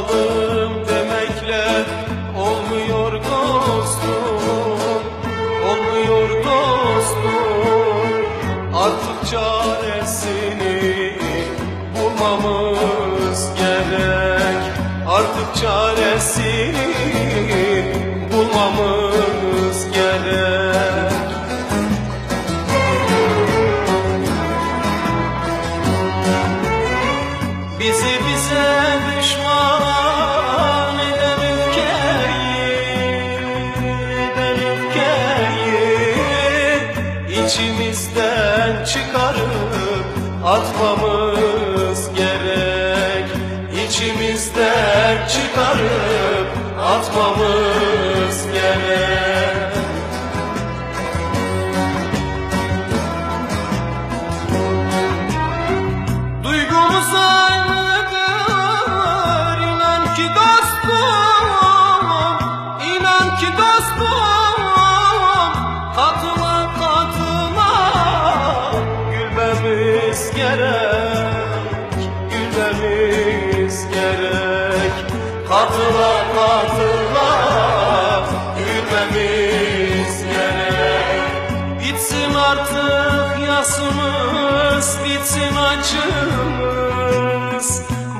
olmadım demekle olmuyor dostum olmuyor dostum. Artık çaresini bulmamız gerek artık çaresini içimizden çıkarıp atmamız gerek. İçimizden çıkarıp atmamız gerek. Duygumuz Katıla gülmemiz gerek. Artık yasımız, bitsin acımız.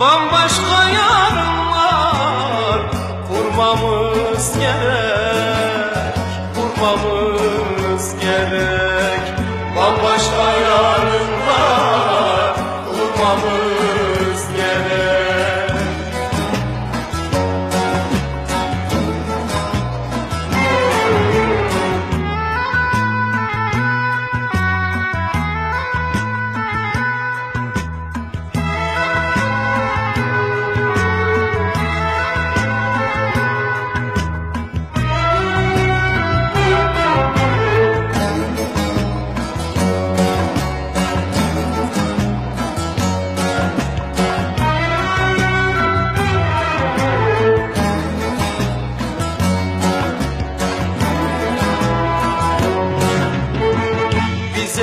Bambaşka yarınlar kurmamız gerek Kurmamız gerek. Bambaşka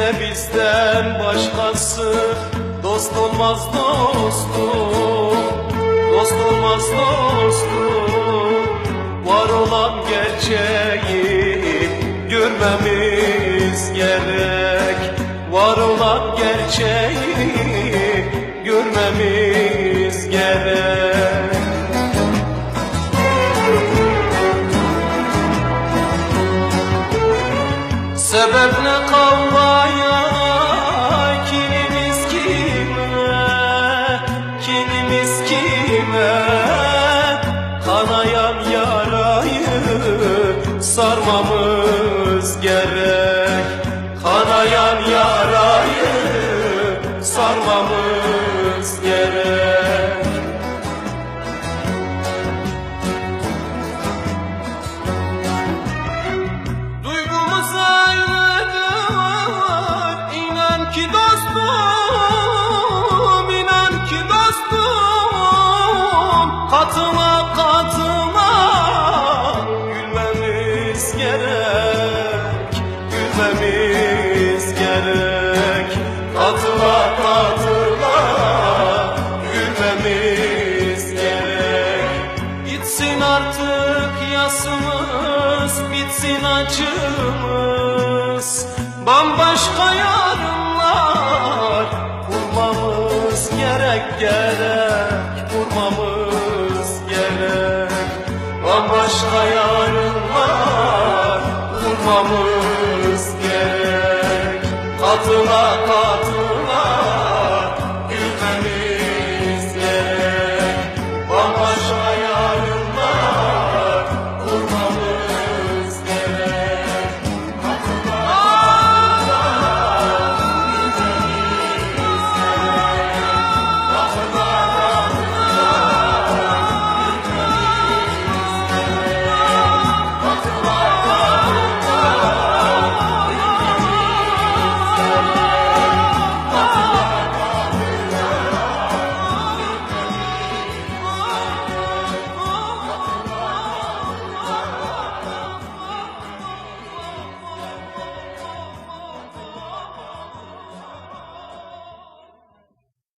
Bizden başkası. Dost olmaz dostum Dost olmaz dostum. Var olan gerçeği görmemiz gerek. Var olan gerçeği Sebep ne kavgaya kinimiz kime? Kinimiz kime? Kanayan yarayı sarmamız Katıma katıma gülmemiz gerek Gülmemiz gerek. Katıma katıma gülmemiz gerek. Bitsin artık yasımız, bitsin acımız. Bambaşka yarınlar Bambaşka yarınlar kurmamız gerek. Katıla katıla